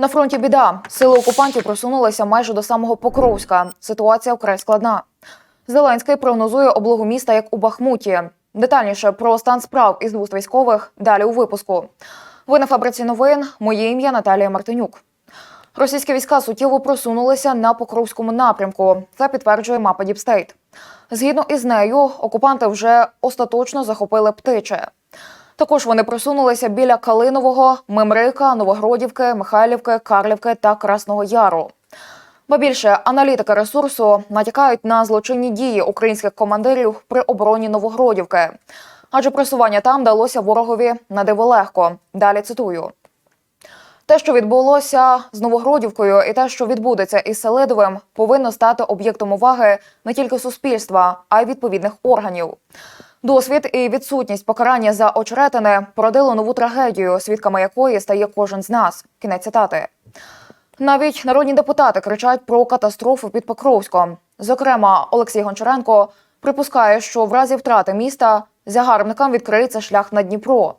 На фронті біда. Сили окупантів просунулися майже до самого Покровська. Ситуація вкрай складна. Зеленський прогнозує облогу міста як у Бахмуті. Детальніше про стан справ із вуст військових далі у випуску. Ви на фабриці новин. Моє ім'я Наталія Мартинюк. Російські війська суттєво просунулися на Покровському напрямку. Це підтверджує мапа Діпстейт. Згідно із нею, окупанти вже остаточно захопили птиче. Також вони просунулися біля Калинового, Мемрика, Новогродівки, Михайлівки, Карлівки та Красного Яру. Ба більше аналітики ресурсу натякають на злочинні дії українських командирів при обороні Новогродівки, адже просування там далося ворогові на диво легко. Далі цитую. Те, що відбулося з Новогродівкою, і те, що відбудеться із Селидовим, повинно стати об'єктом уваги не тільки суспільства, а й відповідних органів. Досвід і відсутність покарання за очеретини породило нову трагедію, свідками якої стає кожен з нас. Кінець цитати. Навіть народні депутати кричать про катастрофу під Покровськом. Зокрема, Олексій Гончаренко припускає, що в разі втрати міста загарбникам відкриється шлях на Дніпро.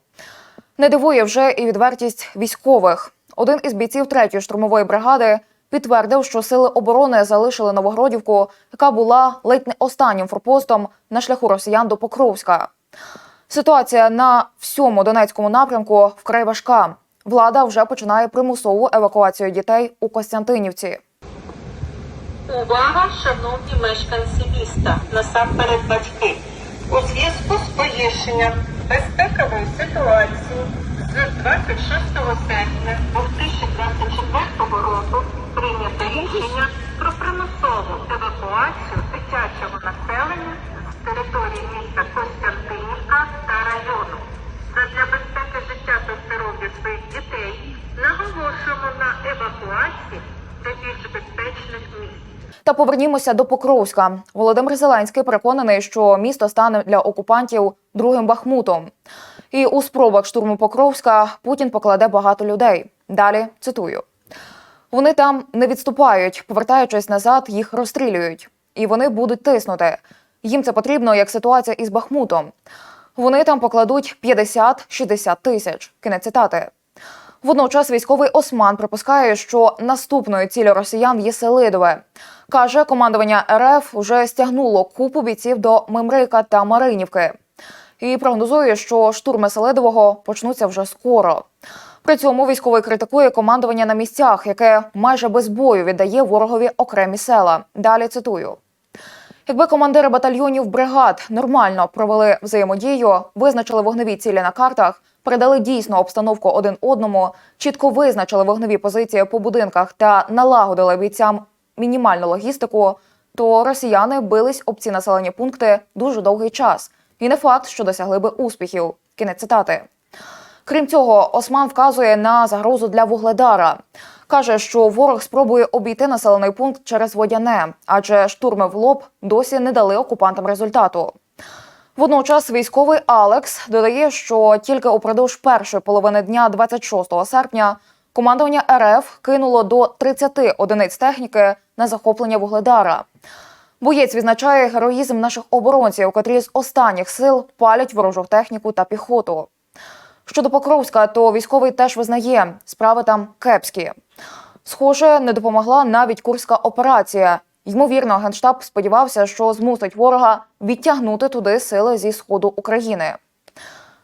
Не дивує вже і відвертість військових. Один із бійців третьої штурмової бригади підтвердив, що сили оборони залишили Новогродівку, яка була ледь не останнім форпостом на шляху росіян до Покровська. Ситуація на всьому Донецькому напрямку вкрай важка. Влада вже починає примусову евакуацію дітей у Костянтинівці. Увага, шановні мешканці міста, насамперед батьки. У зв'язку з погіршенням безпекової ситуації з 26 серпня 2024 року прийнято рішення про примусову евакуацію дитячого населення з території міста Костянтинівка та району. Задля безпеки життя та здоров'я своїх дітей наголошуємо на евакуації до більш безпечних місць. Та повернімося до Покровська. Володимир Зеленський переконаний, що місто стане для окупантів другим Бахмутом. І у спробах штурму Покровська Путін покладе багато людей. Далі цитую: вони там не відступають, повертаючись назад, їх розстрілюють, і вони будуть тиснути. Їм це потрібно як ситуація із Бахмутом. Вони там покладуть 50-60 тисяч. Кінець цитати. Водночас військовий Осман припускає, що наступною ціллю росіян є Селидове. Каже, командування РФ вже стягнуло купу бійців до Мемрика та Маринівки. І прогнозує, що штурми Селидового почнуться вже скоро. При цьому військовий критикує командування на місцях, яке майже без бою віддає ворогові окремі села. Далі цитую. Якби командири батальйонів бригад нормально провели взаємодію, визначили вогневі цілі на картах, передали дійсно обстановку один одному, чітко визначили вогневі позиції по будинках та налагодили бійцям мінімальну логістику, то росіяни бились об ці населені пункти дуже довгий час. І не факт, що досягли би успіхів. Кінець цитати. Крім цього, Осман вказує на загрозу для Вугледара. Каже, що ворог спробує обійти населений пункт через водяне, адже штурми в лоб досі не дали окупантам результату. Водночас військовий Алекс додає, що тільки упродовж першої половини дня 26 серпня командування РФ кинуло до 30 одиниць техніки на захоплення Вугледара. Боєць відзначає героїзм наших оборонців, котрі з останніх сил палять ворожу техніку та піхоту. Щодо Покровська, то військовий теж визнає, справи там кепські. Схоже, не допомогла навіть курська операція. Ймовірно, генштаб сподівався, що змусить ворога відтягнути туди сили зі сходу України.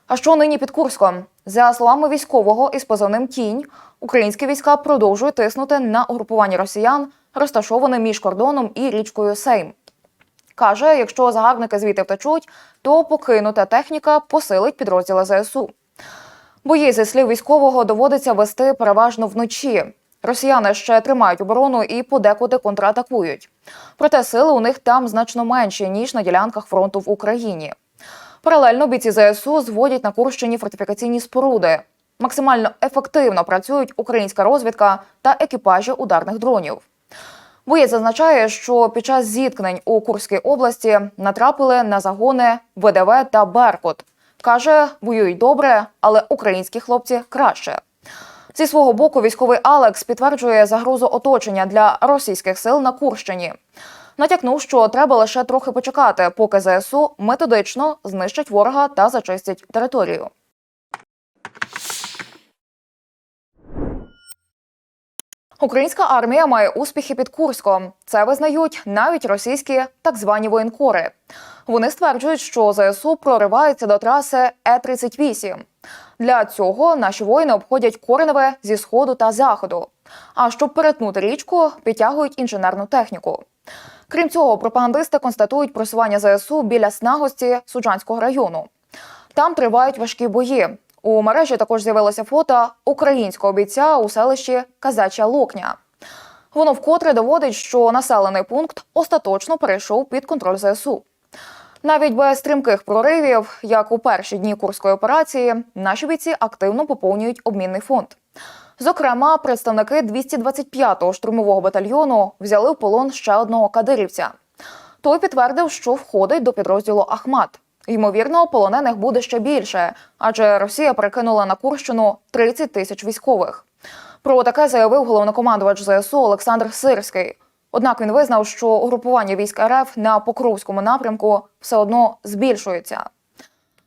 А що нині під Курском? За словами військового із позивним Тінь, українські війська продовжують тиснути на угрупування росіян, розташоване між кордоном і річкою Сейм. Каже, якщо загарбники звідти втечуть, то покинута техніка посилить підрозділи ЗСУ. Бої зі слів військового доводиться вести переважно вночі. Росіяни ще тримають оборону і подекуди контратакують. Проте сили у них там значно менші ніж на ділянках фронту в Україні. Паралельно бійці ЗСУ зводять на Курщині фортифікаційні споруди. Максимально ефективно працюють українська розвідка та екіпажі ударних дронів. Боєць зазначає, що під час зіткнень у Курській області натрапили на загони ВДВ та Беркут. Каже, воюють добре, але українські хлопці краще. Зі свого боку, військовий Алекс підтверджує загрозу оточення для російських сил на Курщині. Натякнув, що треба лише трохи почекати, поки ЗСУ методично знищать ворога та зачистять територію. Українська армія має успіхи під Курском. Це визнають навіть російські так звані воєнкори. Вони стверджують, що ЗСУ прориваються до траси Е-38. Для цього наші воїни обходять Кореневе зі сходу та заходу. А щоб перетнути річку, підтягують інженерну техніку. Крім цього, пропагандисти констатують просування ЗСУ біля снагості Суджанського району. Там тривають важкі бої. У мережі також з'явилося фото українського бійця у селищі Казача Локня. Воно вкотре доводить, що населений пункт остаточно перейшов під контроль ЗСУ. Навіть без стрімких проривів, як у перші дні курської операції, наші бійці активно поповнюють обмінний фонд. Зокрема, представники 225-го штурмового батальйону взяли в полон ще одного кадирівця. Той підтвердив, що входить до підрозділу Ахмат. Ймовірно, полонених буде ще більше, адже Росія перекинула на Курщину 30 тисяч військових. Про таке заявив головнокомандувач ЗСУ Олександр Сирський. Однак він визнав, що угрупування військ РФ на Покровському напрямку все одно збільшується.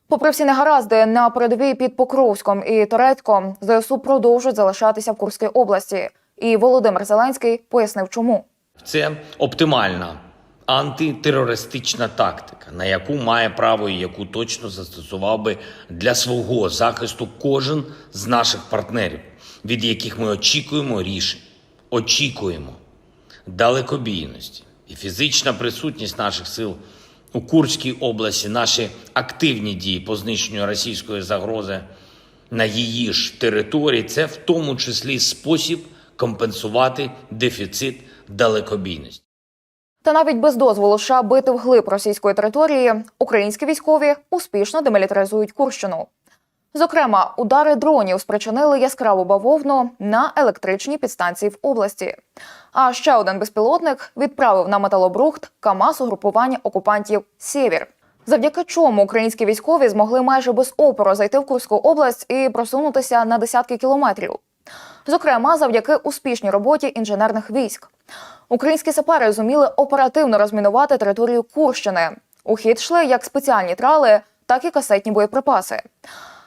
Попри всі негаразди на передовій під Покровськом і Торецьком, ЗСУ продовжують залишатися в Курській області. І Володимир Зеленський пояснив, чому. Це оптимальна антитерористична тактика, на яку має право і яку точно застосував би для свого захисту кожен з наших партнерів, від яких ми очікуємо рішень, очікуємо далекобійності і фізична присутність наших сил у Курській області, наші активні дії по знищенню російської загрози на її ж території, це в тому числі спосіб компенсувати дефіцит далекобійності. Та навіть без дозволу США бити вглиб російської території українські військові успішно демілітаризують Курщину. Зокрема, удари дронів спричинили яскраву бавовну на електричній підстанції в області. А ще один безпілотник відправив на металобрухт КАМАЗ угрупування окупантів Сєвєр. Завдяки чому українські військові змогли майже без опору зайти в Курську область і просунутися на десятки кілометрів. Зокрема, завдяки успішній роботі інженерних військ. Українські сапери зуміли оперативно розмінувати територію Курщини. У хід йшли як спеціальні трали, так і касетні боєприпаси.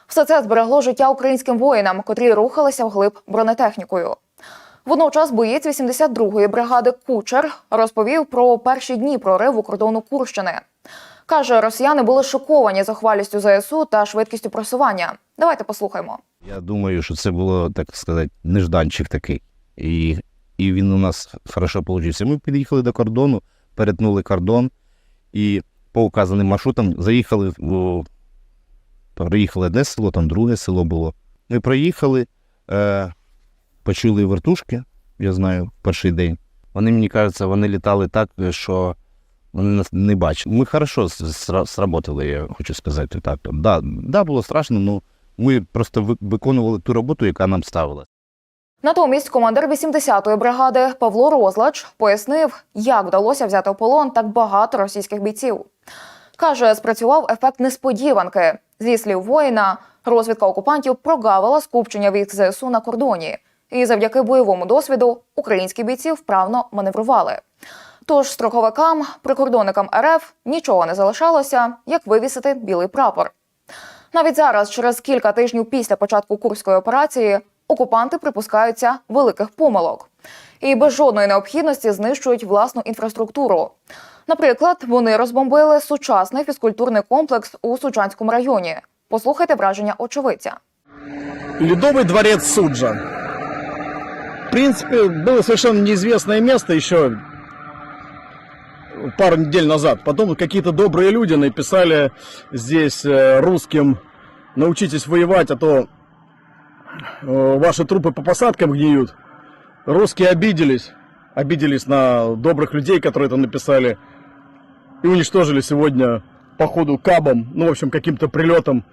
Все це зберегло життя українським воїнам, котрі рухалися вглиб бронетехнікою. Водночас боєць 82-ї бригади Кучер розповів про перші дні прориву кордону Курщини. Каже, росіяни були шоковані захвалістю ЗСУ та швидкістю просування. Давайте послухаємо. Я думаю, що це було, так сказати, нежданчик такий. І, і він у нас хорошо вийшов. Ми під'їхали до кордону, перетнули кордон і по указаним маршрутам заїхали в. Приїхали одне село, там друге село було. Ми проїхали, е, почули вертушки, я знаю, перший день. Вони, мені кажеться, вони літали так, що вони нас не бачили. Ми хорошо сработали, я хочу сказати так. Да, да, було страшно, але ми просто виконували ту роботу, яка нам ставила. Натомість командир 80-ї бригади Павло Розлач пояснив, як вдалося взяти в полон так багато російських бійців. Каже, спрацював ефект несподіванки. Зі слів воїна, розвідка окупантів прогавила скупчення військ ЗСУ на кордоні, і завдяки бойовому досвіду українські бійці вправно маневрували. Тож строковикам, прикордонникам РФ нічого не залишалося, як вивісити білий прапор. Навіть зараз, через кілька тижнів після початку курської операції, окупанти припускаються великих помилок і без жодної необхідності знищують власну інфраструктуру. Наприклад, вони розбомбили сучасний фізкультурний комплекс у Сучанському районі. Послухайте враження очевидця. Ледовый дворец Суджа. В принципе, было совершенно неизвестное место еще пару недель назад. Потом какие-то добрые люди написали здесь э, русским «Научитесь воевать, а то э, ваши трупы по посадкам гниют». Русские обиделись. Обиделись на добрых людей, которые это написали. И уничтожили сегодня по ходу кабом, ну, в общем, каким-то прилетом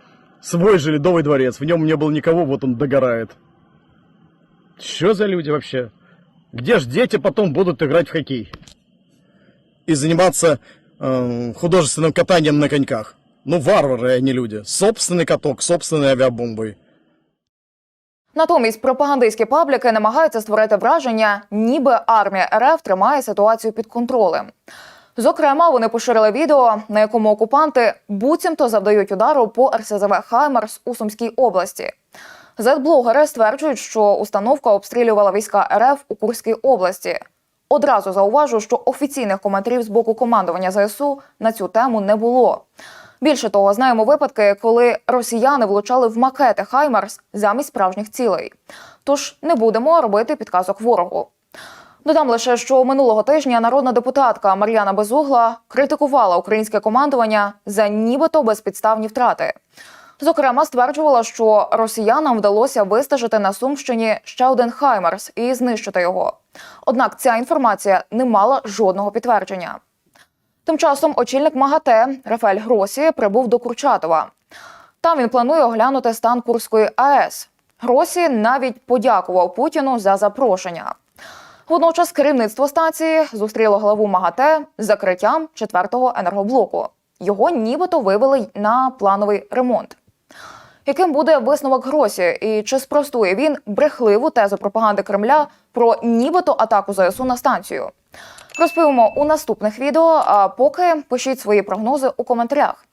свой же ледовый дворец. В нем не было никого, вот он догорает. Что за люди вообще? Где ж дети потом будут играть в хоккей? И заниматься э, художественным катанием на коньках. Ну, варвары, а не люди. Собственный каток, собственной авиабомбой. Натомість пропагандистські пабліки намагаються створити враження, ніби армія РФ тримає ситуацію під контролем. Зокрема, вони поширили відео, на якому окупанти буцімто завдають удару по РСЗВ Хаймерс у Сумській області. Зетблогери стверджують, що установка обстрілювала війська РФ у Курській області. Одразу зауважу, що офіційних коментарів з боку командування ЗСУ на цю тему не було. Більше того, знаємо випадки, коли росіяни влучали в макети Хаймарс замість справжніх цілей. Тож не будемо робити підказок ворогу. Додам лише, що минулого тижня народна депутатка Мар'яна Безугла критикувала українське командування за нібито безпідставні втрати. Зокрема, стверджувала, що росіянам вдалося вистежити на Сумщині ще один Хаймерс і знищити його. Однак ця інформація не мала жодного підтвердження. Тим часом очільник МАГАТЕ Рафаель Гросі прибув до Курчатова. Там він планує оглянути стан Курської АЕС. Гросі навіть подякував Путіну за запрошення. Водночас керівництво станції зустріло главу МАГАТЕ з закриттям четвертого енергоблоку. Його нібито вивели на плановий ремонт. Яким буде висновок Гросі і чи спростує він брехливу тезу пропаганди Кремля про нібито атаку ЗСУ на станцію? Розповімо у наступних відео. А поки пишіть свої прогнози у коментарях.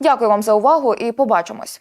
Дякую вам за увагу і побачимось.